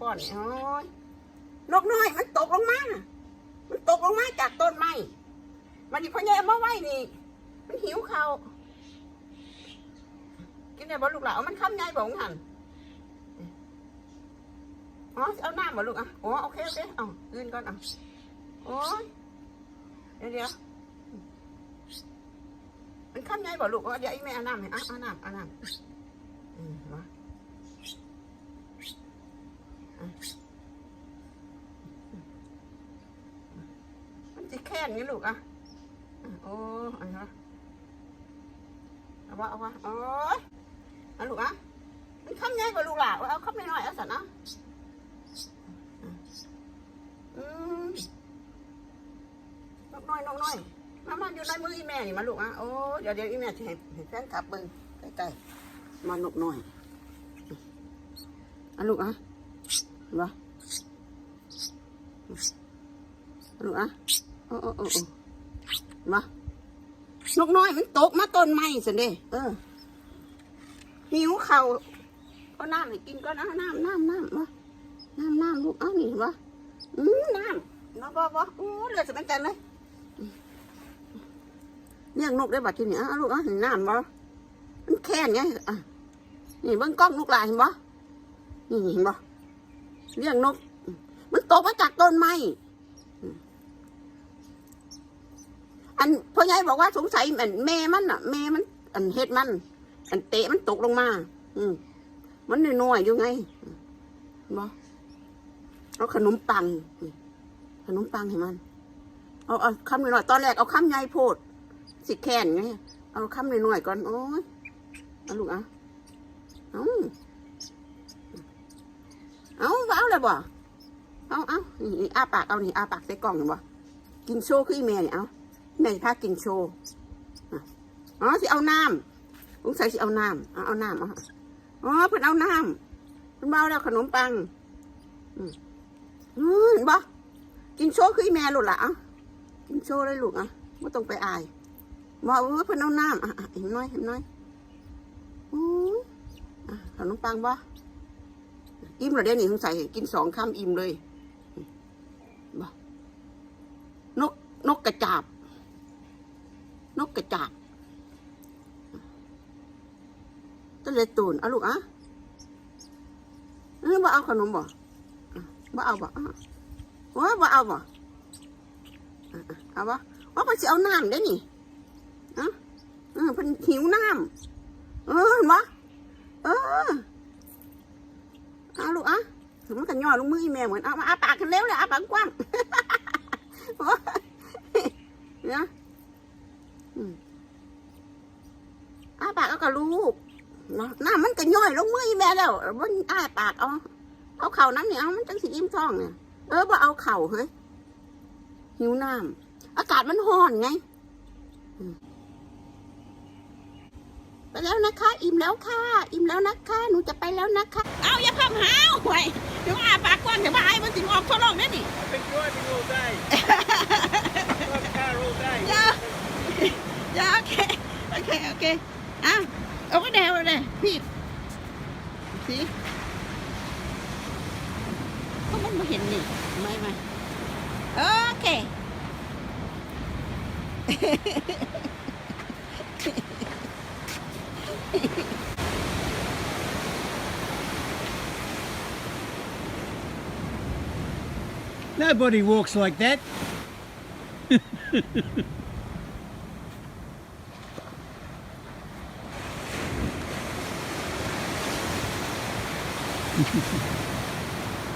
ป้อนโอ้ยนกน้อยมันตกลงมา มันตกลงมาจากต้นไม้มันนี่พ่อใหญ่ามาไว้นี่ มันหิวเขากินได้บ่ลูกหลานเอามันค้ำใหญ่บ่ของหันอ๋อเอาหน้ำบ่ลูกอะอ๋อโอเคโอเคเอายืนก่อนเอาโอ้ยเดี๋ยวเดี๋ยวมันค้ำใหญ่บ่ลูกอ๋อเดี๋ยวอีแม่เอาน้ำให้อะเอาน้ำเอาน้ำอืมมาอะ มันจะแค่นี้ลูกอะโอ้อันนี้เอาวะเอาวะโอ้ยเอาลูกอะมันคำใหญ่กว่าลูกหล่ะเอาคำน้อยๆเอาสันนะอืมนกน้อยนกน้อยมามาอยู่ในมืออีแม่นี่มาลูกอะโอ้เดี๋ยวเดี๋ยวอีแม่จะให้ให้แฟนขับเบิ้งใกล้ๆมานกน้อยเอาลูกอะ เห็นปะลูกอะโอ้โอ้โอ้โอ้มานกน้อยมันตกมาต้นไม้สินเด้เออหิวเข่าวเอาน้ำให้กินก็นะน้ำน้ำน้ำมาน้ำน้ำลูกเอ้านี่วะอืมน้ำน้ำบ่บ่อู้เลือดสมันจันเลยเลี้ยงนกได้บัดทีนี้อะลูกเอะเห็นน้ำบ่มันแค่นไงอะนี่เบิ้งกล้องลูกหลานเห็นบ่นี่เห็นบ่ เลี้ยงนก มันตกมาจากต้นไม้อันพ่อใหญ่บอกว่าสงสัยมันแม่มันอะแม่มัน อันเฮ็ดมัน อันเตะมันตกลงมา อืมมันน้อยๆอยู่ไงบ่เอาขนมปัง ขนมปังให้มัน เอาเอาคำน้อยตอนแรกเอาคำใหญ่โพด สิแค้นไงเอาคำน้อยก่อนโอ้ยเอาลูกอะเอา เอาเอาเลยบ่เอาเอานี่อาปากเอานี่อาปากใส่กล่องเห็นบ่กินโซ่คืออีแม่เนี่ยเอาแม่พากินโชว์อ๋อสิเอาน้ำสงสัยสิเอาน้ำเอาเอาน้ำเอาอ๋อเพิ่นเอาน้ำเพิ่นเบาแล้วขนมปังอืมเห็นบ่กินโชว์คืออีแม่ลูกละเอะกินโชว์เลยลูกอะไม่ต้องไปอายบอกเออเพิ่นเอาน้ำอะเห็นน้อยเห็นน้อยอู้อะขนมปังบ่ อิ่มเรอเดี๋ยนี้สงสัยกินสองคำอิ่มเลยบ่นกนกกระจาบ นกกระจาบตะเลยตูนเอาลูกอะเออบ่เอาขนมบ่บ่เอาบ่อะว่าบ่เอาบ่เอาบ่ว่าเพิ่นสิเอาน้ำได้นี่อะเออเพิ่นหิวน้ำเออเห็นบ่เออ กอะมันกันย่อลงมืออีแม่เหมือนเอามาอาปากกันเร็วเลยอาปากกว้างเนี่ยอ้าปากเอากับลูกเนาะน้ำมันก็ย่อยลงมืออีแม่แล้วมันอาปากเอาเอาเข่าน้ำเนี่ยเอามันจังสิอิ่มท้องเนี่ยเออบ่เอาเข่าเฮ้ยหิวน้ำอากาศมันร้อนไงอืม ไปแล้วนะคะ อิ่มแล้วค่ะ อิ่มแล้วนะคะ หนูจะไปแล้วนะคะ เอาอย่าเพิ่มหาวไว้เดี๋ยวอ้าปากกว้างเดี๋ยวพายมันสิออกทั่วโลกแน่นี่ I've been driving all day. Driving car all day. อย่าอย่าโอเค โอเค โอเคอะเอาไปแดวเลยพี่สิก็มันไม่เห็นนี่ ไม่ไม่โอเค Nobody walks like that.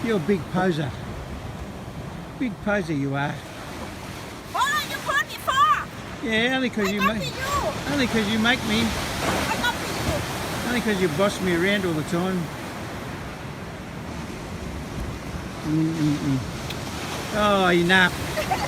You're a big poser. Big poser you are. Oh you put before Yeah, only 'cause I you make you only 'cause you make me I copy you only 'cause you boss me around all the time. Mm-mm-mm. Oh, enough.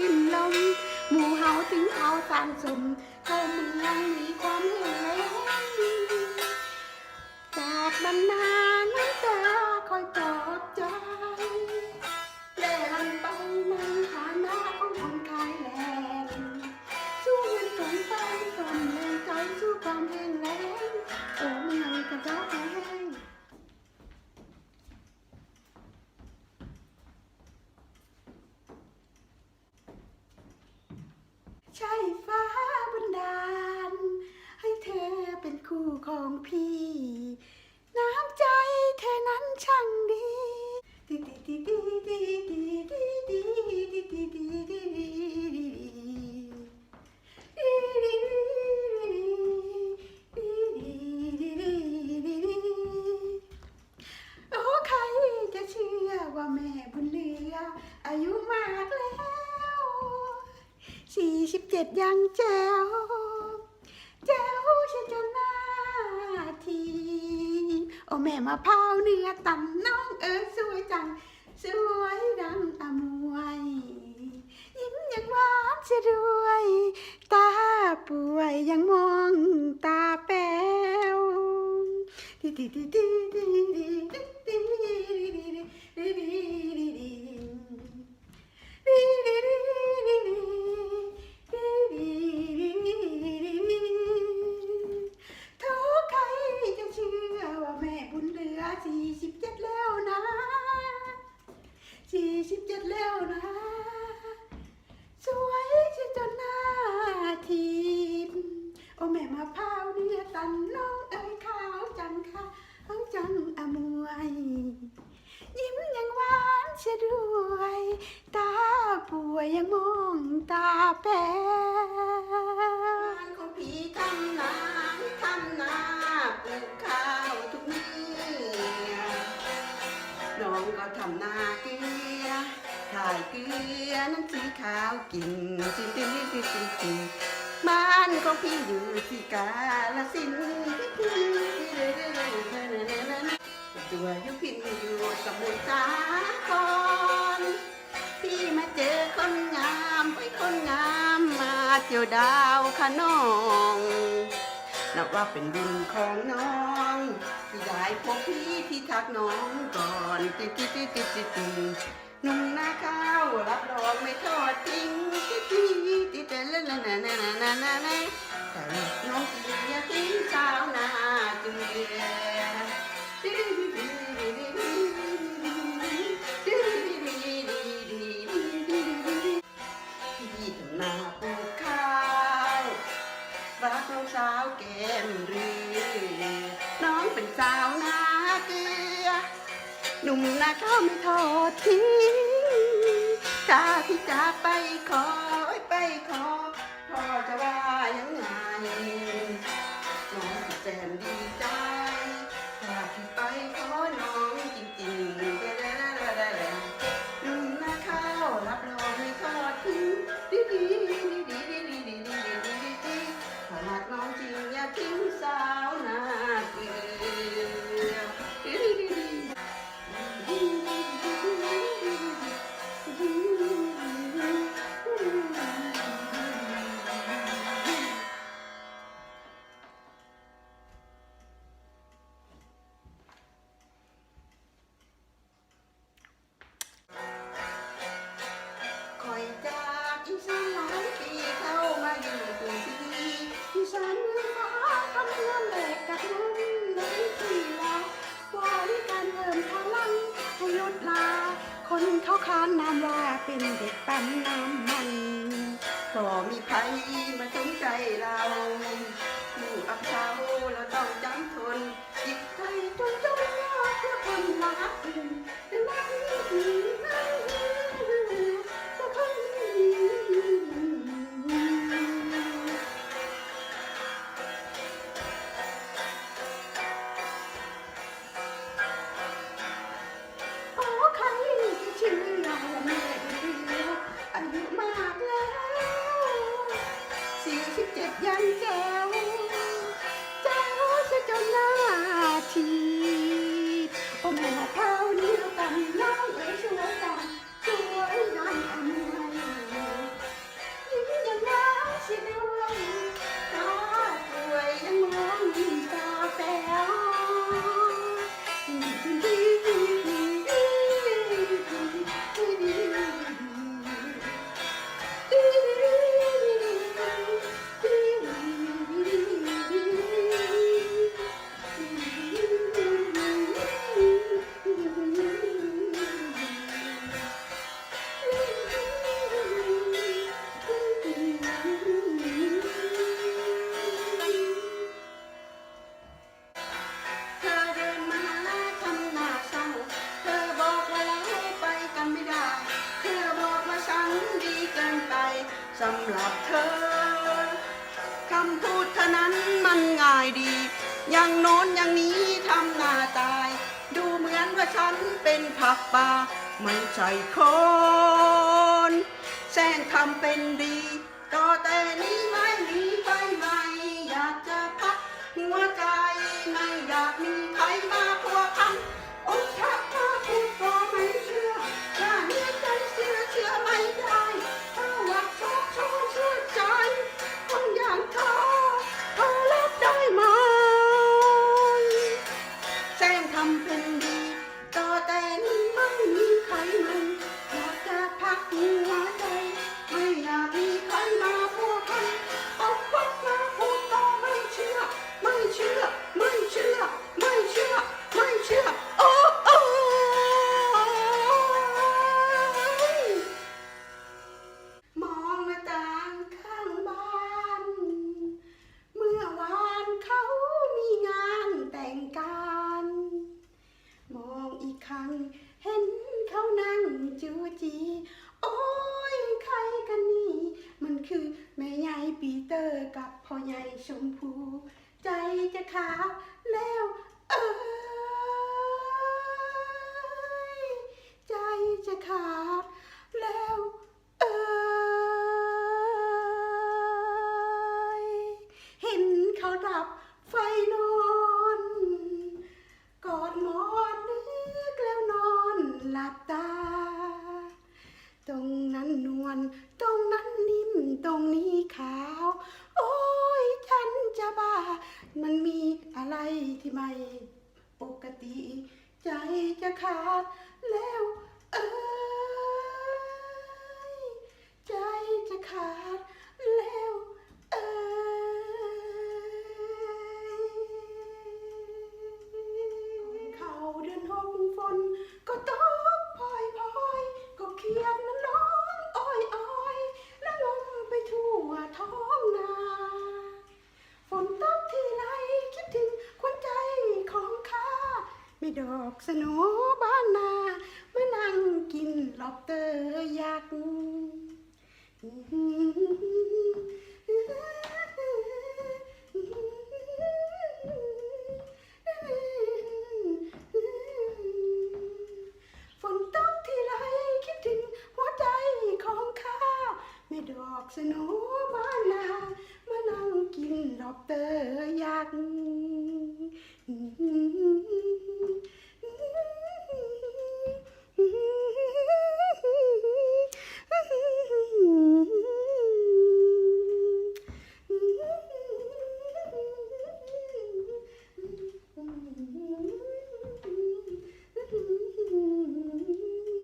ลื่นลม หมู่เฮาถึงเอาสามสม เข้าเมืองมีความแห้งแล้งจากบรรดาน้ำตาคอยปลอบใจเล่ลันไปในฐานะของคนขายแรงสู้เงินสนไปสมแรงใจสู้ความแห้งแล้งโอ้เมืองกระเจ้าแห้ง ใช่ฟ้าบันดาล ให้เธอเป็นคู่ของพี่ น้ำใจเธอนั้นช่างดีดีดีดีดีดีดีดีดีดีดีดีดีโอ้ใครจะเชื่อว่าแม่บุญเลืออายุมากแล้ว สี่สิบเจ็ดยังแจ๋วแจ๋วฉันจนหน้าทีโอแม่มาพร้าวเนื้อต่ำน้องเออสวยจัง สวยดังอมวย ยิ้มยังหวานเสีด้วย ตาป่วยยังมองตาแป๋วดีดีดีดีดีดี โอแม่มาพร้าวเนื้อตันน้องเอ้ยขาวจังค่ะขาวจังอมวย ยิ้มยังหวานเสียด้วย ตาป่วยยังมองตาแป๋วของพี่ทำนาทำนาปลูกข้าวทุกเมื่อน้องก็ทำนาเกลือถ่ายเกลือน้ำสีขาวกินจริงจริงจริงจริงจริง บ้านของพี่อยู่ที่กาลสินตัวยู่พินอยู่สมุทรสาครพี่มาเจอคนงามไปคนงามมาเที่ยวดาวคะน้องนับว่าเป็นบุญของน้องที่ได้พบพี่ที่ทักน้องก่อนติดติดติดติดติด นุ่งหน้าข้าวรับรองไม่ทอดทิ้งที่ที่ที่แต่ละนะนะนะนะนะนะแต่น้องเกียร์ทิ้งชาวนาจึงเกียร์ หนุ่มนาข้าวไม่ทอดทิ้งกาที่จะไปขอไปขอพ่อจะว่ายังไง ดี อย่างโน้นอย่างนี้ทำหน้าตาย ดูเหมือนว่าฉันเป็นผักปลาไม่ใช่คนแซงทำเป็นดี ต่อแต่นี้ไม่มีไปไหม Ngay ที่ไม่ปกติ ใจจะขาดแล้วเอ้ยใจจะขาดแล้ว ดอกสนบ้านนามานั่งกินลอบเตอร์ยักฝนตกที่ไรคิดถึงหัวใจของข้าไม่ดอกสนบ้านนามานั่งกินลอบเตอร์ยักษ์